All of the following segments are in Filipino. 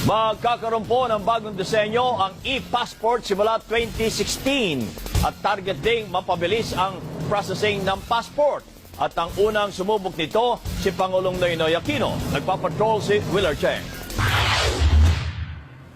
Magkakaroon po ng bagong disenyo ang e-passport simula 2016 at target ding mapabilis ang processing ng passport. At ang unang sumubok nito si Pangulong Noynoy Aquino. Nagpapatrol si Willard Cheng.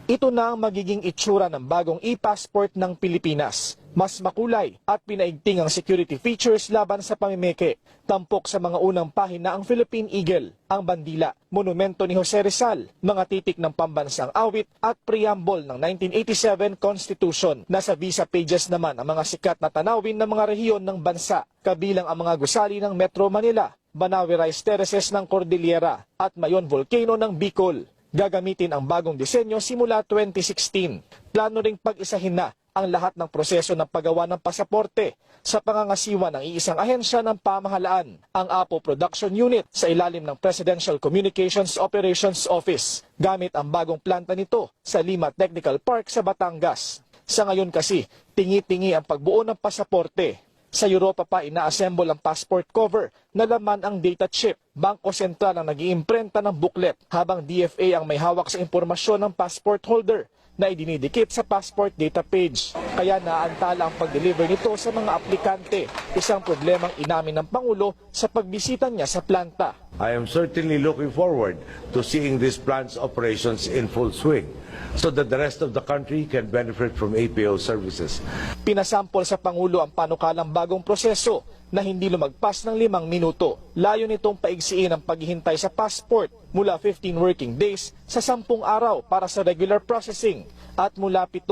Ito na ang magiging itsura ng bagong e-passport ng Pilipinas. Mas makulay at pinaigting ang security features laban sa pamimeke. Tampok sa mga unang pahina ang Philippine Eagle, ang bandila, monumento ni Jose Rizal, mga titik ng pambansang awit at preamble ng 1987 Constitution. Nasa visa pages naman ang mga sikat na tanawin ng mga rehiyon ng bansa, kabilang ang mga gusali ng Metro Manila, Banawe Rice Terraces ng Cordillera at Mayon Volcano ng Bicol gagamitin ang bagong disenyo simula 2016. Plano ring pag-isahin na ang lahat ng proseso ng paggawa ng pasaporte sa pangangasiwa ng iisang ahensya ng pamahalaan, ang APO Production Unit sa ilalim ng Presidential Communications Operations Office, gamit ang bagong planta nito sa Lima Technical Park sa Batangas. Sa ngayon kasi, tingi-tingi ang pagbuo ng pasaporte sa Europa pa ina-assemble ang passport cover na laman ang data chip. Bangko Sentral ang nag-iimprenta ng booklet habang DFA ang may hawak sa impormasyon ng passport holder na idinidikit sa passport data page. Kaya naantala ang pag-deliver nito sa mga aplikante, isang problemang inamin ng Pangulo sa pagbisita niya sa planta. I am certainly looking forward to seeing these plant's operations in full swing so that the rest of the country can benefit from APO services. Pinasampol sa Pangulo ang panukalang bagong proseso na hindi lumagpas ng limang minuto. Layo nitong paigsiin ang paghihintay sa passport mula 15 working days sa 10 araw para sa regular processing at mula 7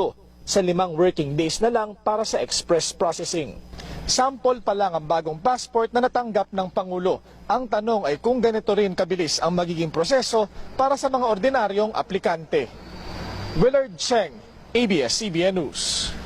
sa limang working days na lang para sa express processing. Sample pa lang ang bagong passport na natanggap ng Pangulo. Ang tanong ay kung ganito rin kabilis ang magiging proseso para sa mga ordinaryong aplikante. Willard Cheng, ABS-CBN News.